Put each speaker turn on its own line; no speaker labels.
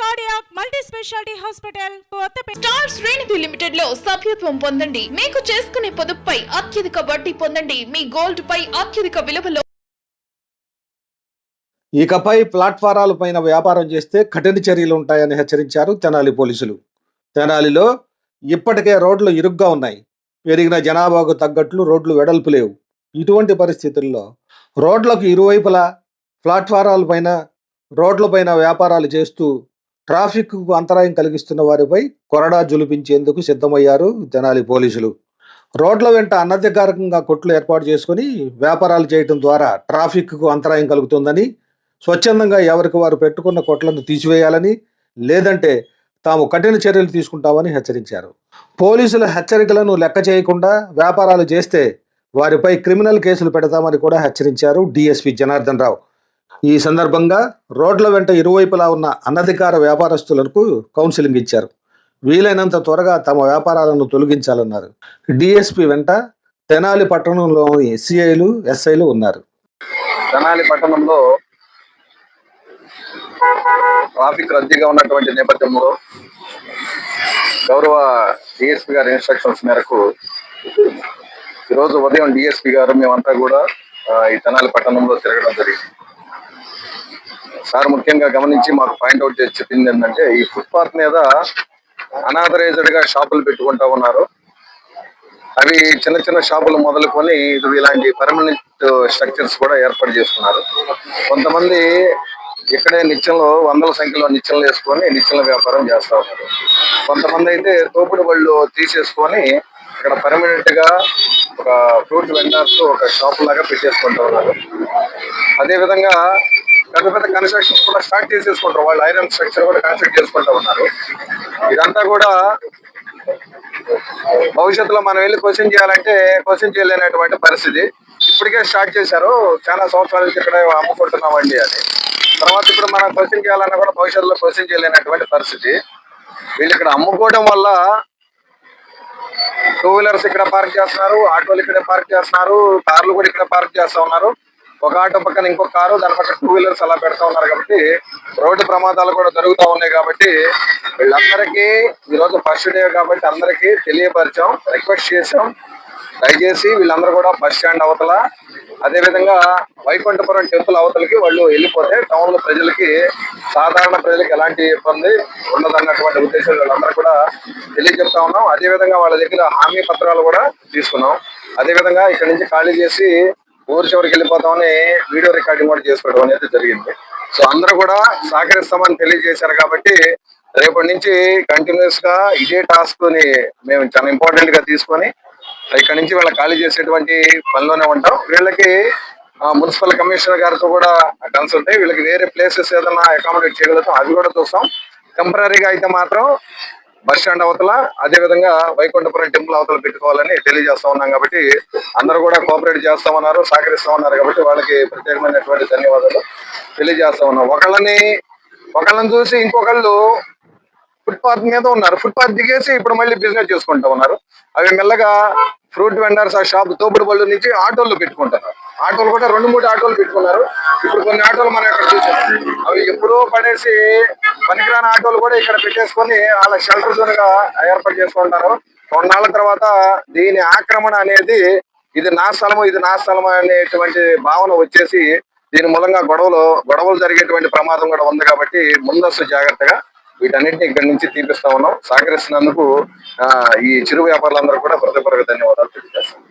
Cardiac multi speciality hospital
star శ్రేణిధి లిమిటెడ్లో సభ్యత్వం పొందండి. మీకు చేసుకునే పొదుపుపై అత్యధిక వడ్డీ పొందండి. మీ గోల్డ్ పై అత్యధిక విలువలో
ఇకపై ప్లాట్ఫారాల పైన వ్యాపారం చేస్తే కఠిన చర్యలు ఉంటాయని హెచ్చరించారు తెనాలి పోలీసులు. తెనాలిలో ఇప్పటికే రోడ్లు ఇరుగ్గా ఉన్నాయి. పెరిగిన జనాభాకు తగ్గట్లు రోడ్లు వెడల్పు లేవు. ఇటువంటి పరిస్థితుల్లో రోడ్లకు ఇరువైపులా ప్లాట్ఫారాల పైన రోడ్లపైన వ్యాపారాలు చేస్తూ ట్రాఫిక్కు అంతరాయం కలిగిస్తున్న వారిపై కొరడా జులిపించేందుకు సిద్ధమయ్యారు తెనాలి పోలీసులు. రోడ్ల వెంట అనధికారికంగా కొట్లు ఏర్పాటు చేసుకుని వ్యాపారాలు చేయడం ద్వారా ట్రాఫిక్కు అంతరాయం కలుగుతుందని స్వచ్ఛందంగా ఎవరికి వారు పెట్టుకున్న కొట్లను తీసివేయాలని లేదంటే తాము కఠిన చర్యలు తీసుకుంటామని హెచ్చరించారు. పోలీసుల హెచ్చరికలను లెక్క చేయకుండా వ్యాపారాలు చేస్తే వారిపై క్రిమినల్ కేసులు పెడతామని కూడా హెచ్చరించారు డిఎస్పి జనార్దన్ రావు. ఈ సందర్భంగా రోడ్ల వెంట ఇరువైపులా ఉన్న అనధికార వ్యాపారస్తులకు కౌన్సిలింగ్ ఇచ్చారు. వీలైనంత త్వరగా తమ వ్యాపారాలను తొలగించాలన్నారు. డిఎస్పి వెంట తెనాలి పట్టణంలోని సిఐలు ఎస్ఐలు ఉన్నారు.
తెనాలి పట్టణంలో ట్రాఫిక్ రద్దీగా ఉన్నటువంటి నేపథ్యంలో గౌరవ డిఎస్పి గారి ఇన్స్ట్రక్షన్స్ మేరకు ఈరోజు ఉదయం డిఎస్పి గారు మేమంతా కూడా ఈ తెనాలి పట్టణంలో తిరగడం జరిగింది. సార్ ముఖ్యంగా గమనించి మాకు పాయింట్అవుట్ చేసి చెప్పింది ఏంటంటే ఈ ఫుట్పాత్ మీద అనాథరైజ్డ్గా షాపులు పెట్టుకుంటా ఉన్నారు. అవి చిన్న చిన్న షాపులు మొదలుకొని ఇది ఇలాంటి పర్మనెంట్ స్ట్రక్చర్స్ కూడా ఏర్పాటు చేసుకున్నారు కొంతమంది ఇక్కడే నిత్యంలో వందల సంఖ్యలో నిత్యంలు వేసుకొని నిత్యంల వ్యాపారం చేస్తా ఉన్నారు. కొంతమంది అయితే తోపుడు బళ్ళు తీసేసుకొని ఇక్కడ పర్మనెంట్గా ఒక ఫ్రూట్ వెండర్స్ ఒక షాప్ లాగా పెట్టేసుకుంటూ ఉన్నారు. అదే విధంగా పెద్ద పెద్ద కన్స్ట్రక్షన్స్ కూడా స్టార్ట్ చేసేసుకుంటారు. వాళ్ళు ఐరన్ స్ట్రక్చర్ కూడా కన్స్ట్రక్ట్ చేసుకుంటా ఉన్నారు. ఇదంతా కూడా భవిష్యత్తులో మనం వెళ్ళి క్వశ్చన్ చేయాలంటే క్వశ్చన్ చేయలేనటువంటి పరిస్థితి. ఇప్పటికే స్టార్ట్ చేశారు. చాలా సంవత్సరాల నుంచి ఇక్కడ అమ్ముకుంటున్నామండి అని తర్వాత ఇప్పుడు మనం క్వశ్చన్ చేయాలన్నా కూడా భవిష్యత్తులో క్వశ్చన్ చేయలేనటువంటి పరిస్థితి. వీళ్ళు ఇక్కడ అమ్ముకోవడం వల్ల టూ వీలర్స్ ఇక్కడ పార్క్ చేస్తున్నారు ఆటోలు ఇక్కడ పార్క్ చేస్తున్నారు కార్లు కూడా ఇక్కడ పార్క్ చేస్తా ఉన్నారు. ఒక ఆటో పక్కన ఇంకో కారు దాని పక్కన టూ వీలర్స్ అలా పెడతా ఉన్నారు కాబట్టి రోడ్డు ప్రమాదాలు కూడా జరుగుతూ ఉన్నాయి కాబట్టి వీళ్ళందరికీ ఈరోజు ఫస్ట్ డే కాబట్టి అందరికీ తెలియపరిచాం రిక్వెస్ట్ చేసాం దయచేసి వీళ్ళందరూ కూడా బస్ స్టాండ్ అవతల అదే విధంగా వైకుంఠపురం టెంపుల్ అవతలకి వాళ్ళు వెళ్ళిపోతే టౌన్లో ప్రజలకి సాధారణ ప్రజలకి ఎలాంటి ఇబ్బంది ఉండదన్నటువంటి ఉద్దేశం వీళ్ళందరూ కూడా తెలియజెప్తా ఉన్నాం. అదే విధంగా వాళ్ళ దగ్గర హామీ పత్రాలు కూడా తీసుకున్నాం. అదే విధంగా ఇక్కడ నుంచి ఖాళీ చేసి ఊరు చివరికి వెళ్ళిపోతామని వీడియో రికార్డింగ్ కూడా చేసుకోవడం అనేది జరిగింది. సో అందరూ కూడా సహకరిస్తామని తెలియజేశారు కాబట్టి రేపటి నుంచి కంటిన్యూస్గా ఇదే టాస్క్ని మేము చాలా ఇంపార్టెంట్గా తీసుకొని ఇక్కడ నుంచి వీళ్ళ ఖాళీ చేసేటువంటి పనిలోనే ఉంటాం. వీళ్ళకి ఆ, మున్సిపల్ కమిషనర్ గారితో కూడా కన్సల్ట్ అయ్యి వీళ్ళకి వేరే ప్లేసెస్ ఏదైనా అకామిడేట్ చేయగలుగుతాం అవి కూడా చూస్తాం. టెంపరీగా అయితే మాత్రం బస్ స్టాండ్ అవతల అదే విధంగా వైకుంఠపురం టెంపుల్ అవతల పెట్టుకోవాలని తెలియజేస్తా ఉన్నాం కాబట్టి అందరూ కూడా కోఆపరేట్ చేస్తామన్నారు సహకరిస్తామన్నారు కాబట్టి వాళ్ళకి ప్రత్యేకమైనటువంటి ధన్యవాదాలు తెలియజేస్తా ఉన్నాం. ఒకళ్ళని ఒకళ్ళని చూసి ఇంకొకళ్ళు ఫుట్పాత్ మీద ఉన్నారు. ఫుట్పాత్ దిగేసి ఇప్పుడు మళ్ళీ బిజినెస్ చేసుకుంటా ఉన్నారు. అవి మెల్లగా ఫ్రూట్ వెండర్స్ ఆ షాప్ తోపుడు బళ్ళు నుంచి ఆటోలు పెట్టుకుంటారు ఆటోలు కూడా రెండు మూడు ఆటోలు పెట్టుకున్నారు. ఇప్పుడు కొన్ని ఆటోలు మనం ఇక్కడ చూసాం అవి ఎప్పుడో పడేసి పనికిరాని ఆటోలు కూడా ఇక్కడ పెట్టేసుకొని వాళ్ళ షెల్టర్ జోన్గా ఏర్పాటు చేసుకుంటారు కొన్నాళ్ళ తర్వాత దీని ఆక్రమణ అనేది ఇది నా స్థలము ఇది నా స్థలము అనేటువంటి భావన వచ్చేసి దీని మూలంగా గొడవలు గొడవలు జరిగేటువంటి ప్రమాదం కూడా ఉంది కాబట్టి ముందస్తు జాగ్రత్తగా వీటన్నిటిని ఇక్కడి నుంచి తీపిస్తా ఉన్నాం. సహకరిస్తున్నందుకు ఆ, ఈ చిరు వ్యాపారులందరూ కూడా హృదయపూర్వక ధన్యవాదాలు తెలియజేస్తాం